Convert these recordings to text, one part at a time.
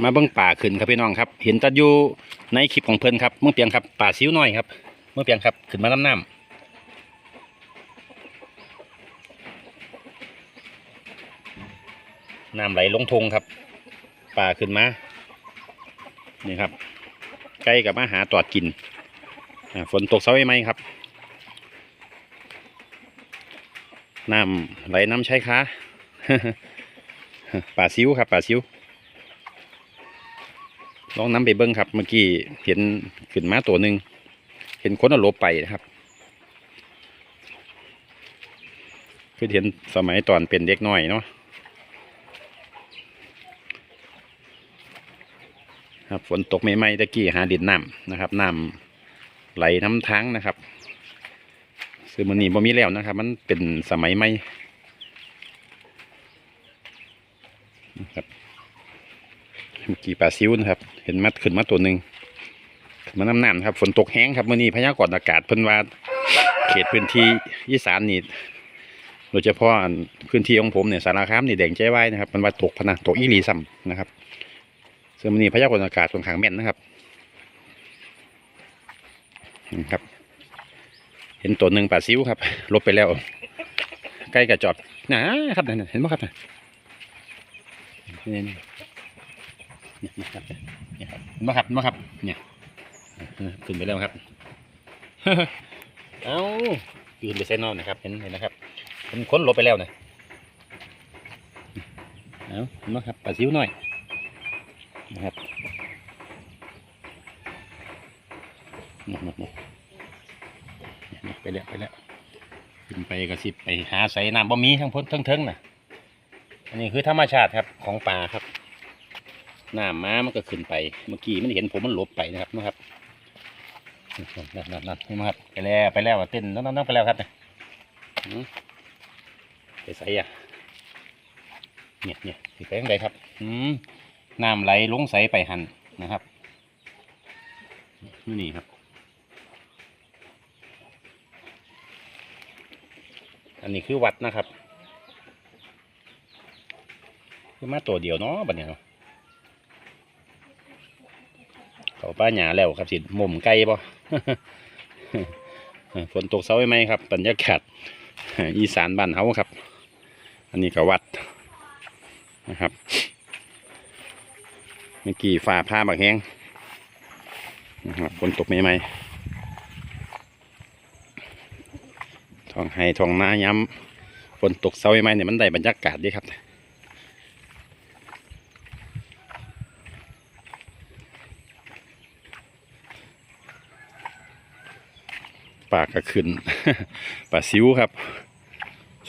มาเบิ้งป่าขึ้นครับพี่น้องครับ เห็นตัดอยู่ในคลิปของเพิ่นครับเมื่อเปียงครับป่าซิ้วน้อยครับ เมื่อเปียงครับขึ้นมาน้ำน้ำน้ำไหลลงทงครับ ป่าขึ้นมา นี่ครับ ใกล้กับมาหาตอดกิน ฝนตกเสาไหมครับ น้ำไหลน้ำใช้ค้าป่าซิ้วครับ ป่าซิ้ว ลองน้ำไปเบิ้งครับ เมื่อกี้เห็นขึ้นมาตัวหนึ่งเห็นคนเอาลบไปนะครับคือเห็นสมัยตอนเป็นเด็กน้อยเนาะครับฝนตกไม่ไหมตะกี้หาดินน้ำนะครับน้ำไหลน้ำทั้งนะครับซึ่งมันนี่บ่มีแล้วนะครับ มันเป็นสมัยใหม่ครับ เมื่อกี้ปลาซิวนะครับ เห็นมัดขึ้นมาตัวหนึ่งขึ้นมาน้ำน้ำนะครับฝนตกแห้งครับเมื่อนี้พยากรณ์อากาศเพิ่นว่าเขตพื้นที่อีสานนี่โดยเฉพาะพื้นที่ของผมเนี่ยสารคามนี่แดงใจไว้นะครับ มันว่าตกพนะตกอีหลีซ้ำนะครับซึ่งมื่อนี้พยากรณ์อากาศค่อนข้างแม่นนะครับนะครับ เห็นตัวหนึ่งปลาซิวครับ ลบไปแล้ว ใกล้กับจอบนะครับนั่เห็นไหมครับนี่ เนี่ยนะครับเนี่ยครับเห็นไหมครับเห็นไหมครับ เนี่ยเออขึ้นไปแล้วครับเอ้าขึ้นไปเส้นนอกนะครับ เห็นเห็นนะครับเป็นค้นลบไปแล้วนะเอ้าเห็นไหมครับปลาซิวหน่อยนะครับนี่นี่นี่นี่ไปแล้วไปแล้วขึ้นไปกระสิบไปหาใส่น้ำบ่มีทั้งพ้นทั้งเทิงน่ะอันนี้คือธรรมชาติครับของป่าครับ หน้ำม้ามันก็ขึ้นไป เมื่อกี้มันเห็นผมมันหลบไปนะครับนะครับนั่นนั่นนั่นนี่มาครับไปแล้วไปแล้วเต้นนั่นนั่นไปแล้วครับเนี่ยอืมไปใส่อะเนี่ยเนี่ยสิไปยังไงครับอืมน้ำไหลลงใสไปหันนะครับนี่นี่ครับ อันนี้คือวัดนะครับ คือมาตัวเดียวเนาะบัดเนี้ยเนาะ เขาป้าหยาแล้วครับสิหม่มไก่บ่ฝนตกเสาไหมครับบรรยากาศอีสานบ้านเฮาครับ อันนี้ก็วัดนะครับเมื่อกี้ฟ้าผ้าบักแห้งนะครับฝนตกใหม่ๆทองไห้ทองนาย้ำฝนตกเสาไหมเนี่ยมันได้บรรยากาศดีครับ ปากก็ขึ้นปลาซิวครับ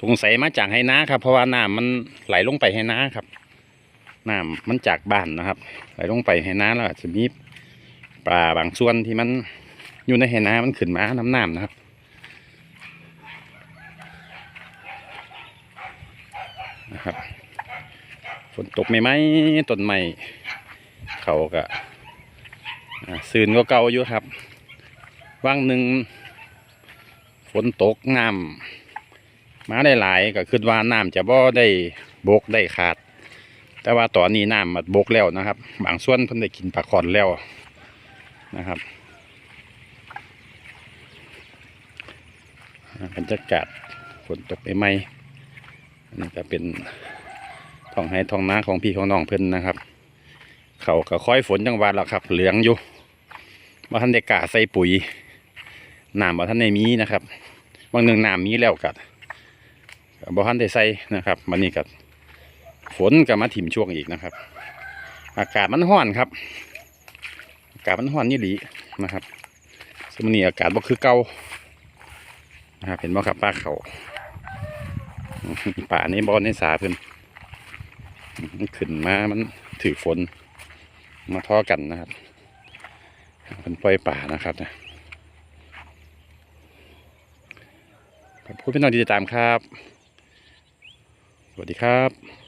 สงสัยมาจากให้น้าครับ เพราะว่าน้ำมันไหลลงไปให้น้าครับน้ำมันจากบ้านนะครับ ไหลลงไปให้น้าแล้วจะมีปลาบางส่วนที่มันอยู่ในให้น้ามันขึ้นมาน้ำน้ำนะครับนะครับฝนตกไม่ไหมต้นไม้เขาก็ซื่นก็เก่าอยู่ครับว่างหนึ่ง ฝนตกน้ำมาได้หลายก็คือว่าน้ำจะบ่ได้บกได้ขาด แต่ว่าตอนนี้น้ำมันบกแล้วนะครับ บางส่วนเพิ่นได้กินปลาคอนแล้วนะครับบรรยากาศฝนตกใหม่ๆอันนี้ก็เป็นท้องไห้ท้องนาของพี่ของน้องเพิ่นนะครับ เขาก็ค่อยฝนจังหวัดแล้วครับ เหลืองอยู่มาทันได้กะใส่ปุ๋ย น้ำบ่ท่านได้มีนะครับ บางหนึ่งน้ำมีแล้วกัดบ่ท่านได้ใส่นะครับมันนี่กัดฝนก็มาถิ่มช่วงอีกนะครับ อากาศมันร้อนครับ อากาศมันร้อนนี่หลีนะครับสมนี้อากาศบ่คือเก่านะครับเห็นบ่ครับป้าเขาป่าในบ่อในสาเพิ่นขึ้นมามันถือฝนมาท่อกันนะครับเป็นปล่อยป่านะครับนะ ขอบคุณพี่น้องที่ติดตามครับ สวัสดีครับ